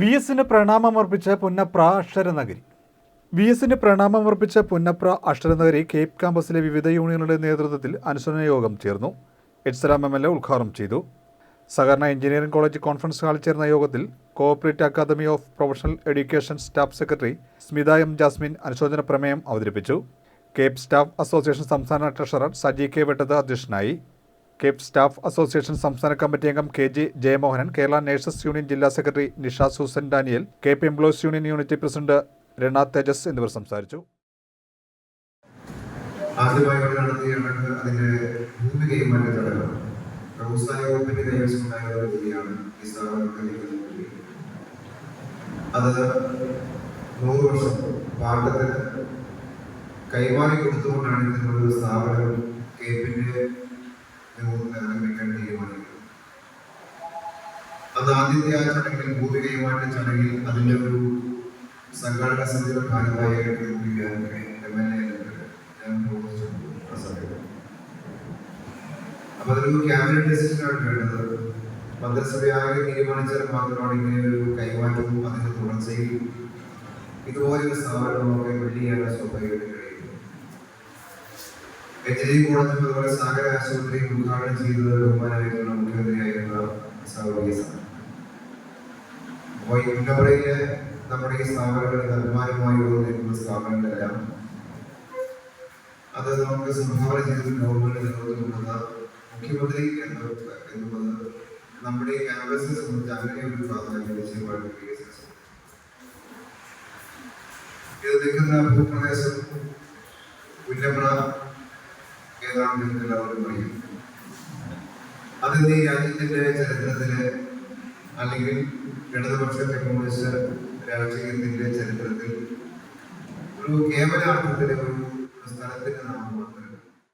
V എസിന് പ്രണാമമർപ്പിച്ച Punnapra അക്ഷരനഗരി V എസിന് പ്രണാമമർപ്പിച്ച Punnapra അക്ഷരനഗരി Cape ക്യാമ്പസിലെ വിവിധ യൂണിയനുകളുടെ നേതൃത്വത്തിൽ അനുശോചന യോഗം ചേർന്നു. എഡ്സലാം എം എൽ എ ഉദ്ഘാടനം ചെയ്തു. സഹകരണ എഞ്ചിനീയറിംഗ് കോളേജ് കോൺഫറൻസ് ഹാളിൽ ചേർന്ന യോഗത്തിൽ cooperative academy of professional education staff secretary Smitha M Jasmine അനുശോചന പ്രമേയം അവതരിപ്പിച്ചു. കേപ്പ് സ്റ്റാഫ് അസോസിയേഷൻ സംസ്ഥാന ട്രഷറർ സജി കെ വെട്ടത് അധ്യക്ഷനായി. കേപ്പ് സ്റ്റാഫ് അസോസിയേഷൻ സംസ്ഥാന കമ്മിറ്റി അംഗം K G Jayamohanan Kerala nurses union ജില്ലാ secretary Nisha Susan Daniel K P employees union unity president Rana Tejas എന്നിവർ സംസാരിച്ചു. വർഷം കൈമാറി കൊടുത്തുകൊണ്ടാണ് ഇതിനുള്ള ആദ്യത്തെ ആ ചടങ്ങിൽ ഭൂമി ചടങ്ങിൽ അതിന്റെ ഒരു സംഘാടക സമിതിയുടെ ഭാഗമായി അപ്പൊ അതൊരു ക്യാബിനറ്റ് ഡിസിഷനാണ് വേണ്ടത്. മന്ത്രിസഭയാകെ തീരുമാനിച്ചാൽ മാത്രമാണ് ഇങ്ങനെ ഒരു കൈമാറ്റവും അതിന്റെ തുടർച്ചയും ഇതുപോലെ ഒരു സ്ഥാപനമൊക്കെ വെള്ളിയാണ് സ്വാഭാവികമായിട്ട് കഴിയുന്നത്. എഞ്ചിനീയറിംഗ് കോളേജും അതുപോലെ സാഗര ആശുപത്രി ഉദ്ഘാടനം ചെയ്തത് ബഹുമാനായിട്ടുള്ള മുഖ്യമന്ത്രിയായിരുന്ന സൗകര്യസാണ് അപ്പോൾ നമ്മുടെ ഈ സ്ഥാപനങ്ങളിൽ അഭിമാനമായി ഉയർന്നിരിക്കുന്ന സ്ഥാപനങ്ങളെല്ലാം അത് നമുക്ക് സംഭാവന ചെയ്ത ഗവൺമെന്റ് മുഖ്യമന്ത്രി എന്ന് എന്നുള്ളത് നമ്മുടെ ഈ ക്യാമ്പസിനെ സംബന്ധിച്ച് അങ്ങനെ ഒരു പ്രാധാന്യം ഇത് നിൽക്കുന്ന ഭൂപ്രദേശം പുന്നപ്ര ഏതാണ്ട് എല്ലാവരും അറിയും. അത് രാജ്യത്തിന്റെ ചരിത്രത്തിൽ അല്ലെങ്കിൽ ഇടതുപക്ഷ കമ്മ്യൂണിസ്റ്റ് രാഷ്ട്രീയത്തിന്റെ ചരിത്രത്തിൽ ഒരു കേവല പ്രസ്ഥാനത്തിന്റെ നാമം സ്ഥലത്തിന്റെ